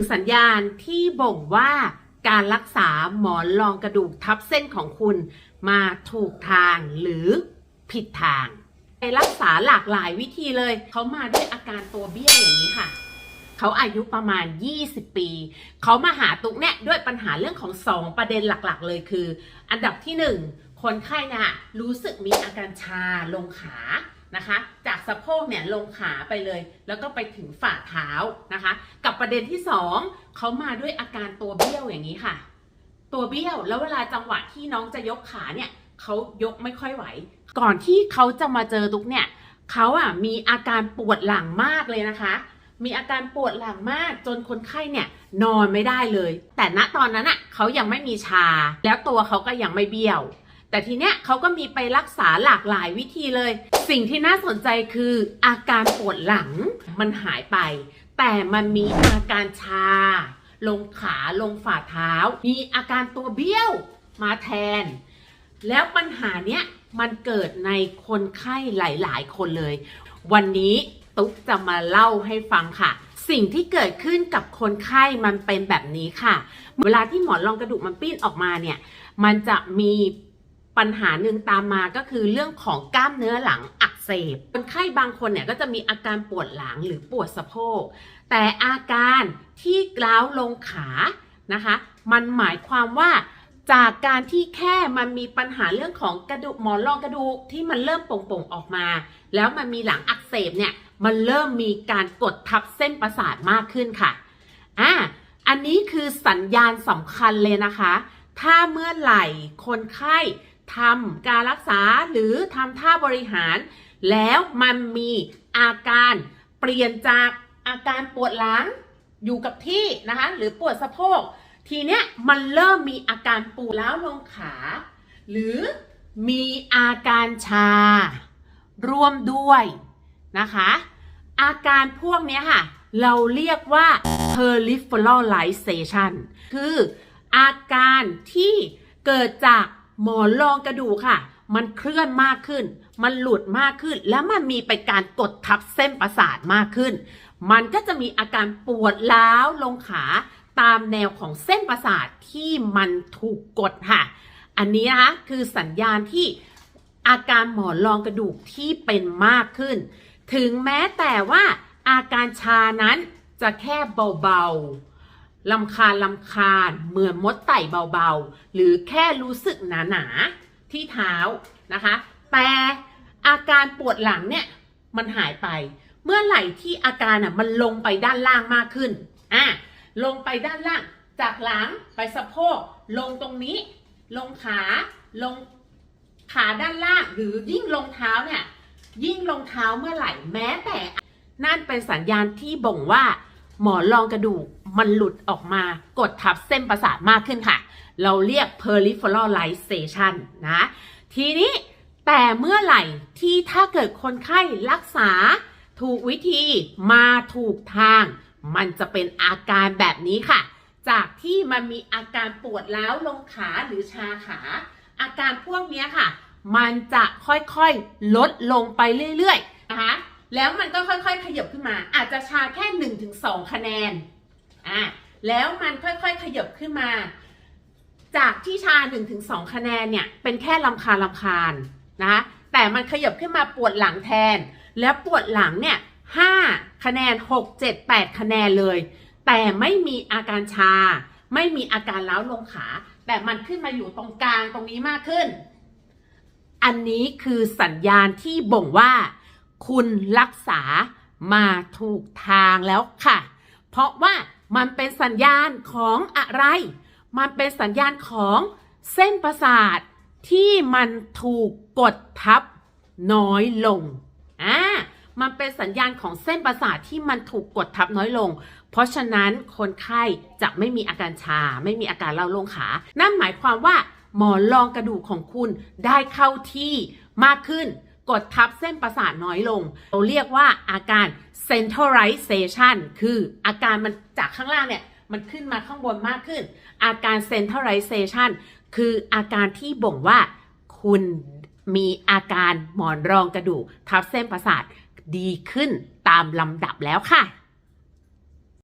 งสัญญาณที่บ่งว่าการรักษาหมอนรองกระดูกทับเส้นของคุณมาถูกทางหรือผิดทางไปรักษาหลากหลายวิธีเลย เขามาด้วยอาการตัวเบี้ยอย่างนี้ค่ะ เขาอายุประมาณ 20 ปี เขามาหาตุ๊กเนี่ยด้วยปัญหาเรื่องของ 2 ประเด็นหลักๆ เลยคือ อันดับที่ 1 คนไข้นะ่ะรู้สึกมีอาการชาลงขา นะคะ จากสะโพกเนี่ยลงขาไปเลย แล้วก็ไปถึงฝ่าเท้านะคะ กับประเด็นที่ 2เขามาด้วยอาการตัวเบี้ยวอย่างนี้ค่ะ ตัวเบี้ยวแล้วเวลาจังหวะที่น้องจะยกขาเนี่ยเขายกไม่ค่อยไหว ก่อนที่เขาจะมาเจอตุ๊กเนี่ยเขาอะมีอาการปวดหลังมากเลยนะคะ มีอาการปวดหลังมากจนคนไข้เนี่ยนอนไม่ได้เลย แต่ณตอนนั้นอะเขายังไม่มีชา แล้วตัวเขาก็ยังไม่เบี้ยว แต่ทีเนี้ยเขาก็มีไปรักษาหลากหลายวิธีเลย สิ่งที่น่าสนใจคืออาการปวดหลังมันหายไป แต่มันมีอาการชา ลงขาลงฝ่าเท้า มีอาการตัวเบี้ยวมาแทน แล้วปัญหาเนี้ยมันเกิดในคนไข้หลาย ๆ คนเลย วันนี้ตุ๊กจะมาเล่าให้ฟังค่ะสิ่งที่เกิดขึ้นกับคนไข้มันเป็นแบบนี้ค่ะ เวลาที่หมอนรองกระดูกมันปิ้นออกมาเนี่ย มันจะมี ปัญหาหนึ่งตามมาก็คือเรื่องของกล้ามเนื้อหลังอักเสบคนไข้บางคนเนี่ยก็จะมีอาการปวดหลังหรือปวดสะโพก แต่อาการที่กล้าวลงขานะคะ มันหมายความว่าจากการที่แค่มันมีปัญหาเรื่องของกระดูกหมอนรองกระดูกที่มันเริ่มโป่งๆออกมา แล้วมันมีหลังอักเสบเนี่ยมันเริ่มมีการกดทับเส้นประสาทมากขึ้นค่ะอ่าอันนี้คือสัญญาณสำคัญเลยนะคะ ถ้าเมื่อไหร่คนไข้ ทำการรักษาหรือทำท่าบริหาร แล้วมันมีอาการเปลี่ยนจากอาการปวดหลังอยู่กับที่นะคะ หรือปวดสะโพก ทีเนี้ยมันเริ่มมีอาการปูล้วลงขา หรือมีอาการชา ร่วมด้วยนะคะ อาการพวกเนี้ยค่ะ เราเรียกว่า peripheralization คืออาการที่เกิดจาก หมอนรองกระดูกค่ะ มันเคลื่อนมากขึ้น มันหลุดมากขึ้น แล้วมันมีไปการกดทับเส้นประสาทมากขึ้น มันก็จะมีอาการปวดล้าวลงขาตามแนวของเส้นประสาทที่มันถูกกดค่ะ อันนี้นะคะคือสัญญาณที่อาการหมอนรองกระดูกที่เป็นมากขึ้น ถึงแม้แต่ว่าอาการชานั้นจะแค่เบาๆ ลำคาญลำคาญ เหมือนมดไต่เบาๆ หรือแค่รู้สึกหนาๆ ที่เท้านะคะ แต่อาการปวดหลังเนี่ยมันหายไป เมื่อไหร่ที่อาการอะมันลงไปด้านล่างมากขึ้นอะลงไปด้านล่าง จากหลังไปสะโพก ลงตรงนี้ ลงขา ลงขาด้านล่าง หรือยิ่งลงเท้าเนี่ย ยิ่งลงเท้าเมื่อไหร่ แม้แต่ นั่นเป็นสัญญาณที่บ่งว่า หมอนรองกระดูก มันหลุดออกมากดทับเส้นประสาทมากขึ้นค่ะ เราเรียก peripheralization นะ ทีนี้แต่เมื่อไหร่ที่ถ้าเกิดคนไข้รักษาถูกวิธีมาถูกทาง มันจะเป็นอาการแบบนี้ค่ะ จากที่มันมีอาการปวดร้วลงขาหรือชาขา อาการพวกนี้ค่ะ มันจะค่อยๆลดลงไปเรื่อยๆนะคะแล้วมันก็ค่อยๆ ขยับขึ้นมา อาจจะชาแค่ 1-2 คะแนน อะแล้วมันค่อยๆขยับขึ้นมา จากที่ชา1-2คะแนนเนี่ยเป็นแค่ลำคาลำคาญนะคะแต่มันขยับขึ้นมาปวดหลังแทน แล้วปวดหลังเนี่ย5คะแนน 6 7 8 คะแนนเลย แต่ไม่มีอาการชา ไม่มีอาการล้าวลงขา แต่มันขึ้นมาอยู่ตรงกลางตรงนี้มากขึ้น อันนี้คือสัญญาณที่บ่งว่า คุณรักษามาถูกทางแล้วค่ะ เพราะว่า มันเป็นสัญญาณของอะไร มันเป็นสัญญาณของเส้นประสาทที่มันถูกกดทับน้อยลง อ่า มันเป็นสัญญาณของเส้นประสาทที่มันถูกกดทับน้อยลง เพราะฉะนั้นคนไข้จะไม่มีอาการชา ไม่มีอาการเล่าลงขา นั่นหมายความว่าหมอนรองกระดูกของคุณได้เข้าที่มากขึ้น กดทับเส้นประสาทน้อยลง เราเรียกว่าอาการ centralization คืออาการมันจากข้างล่างเนี่ยมันขึ้นมาข้างบนมากขึ้น อาการ centralization คืออาการที่บ่งว่าคุณมีอาการหมอนรองกระดูกทับเส้นประสาทดีขึ้นตามลำดับแล้วค่ะ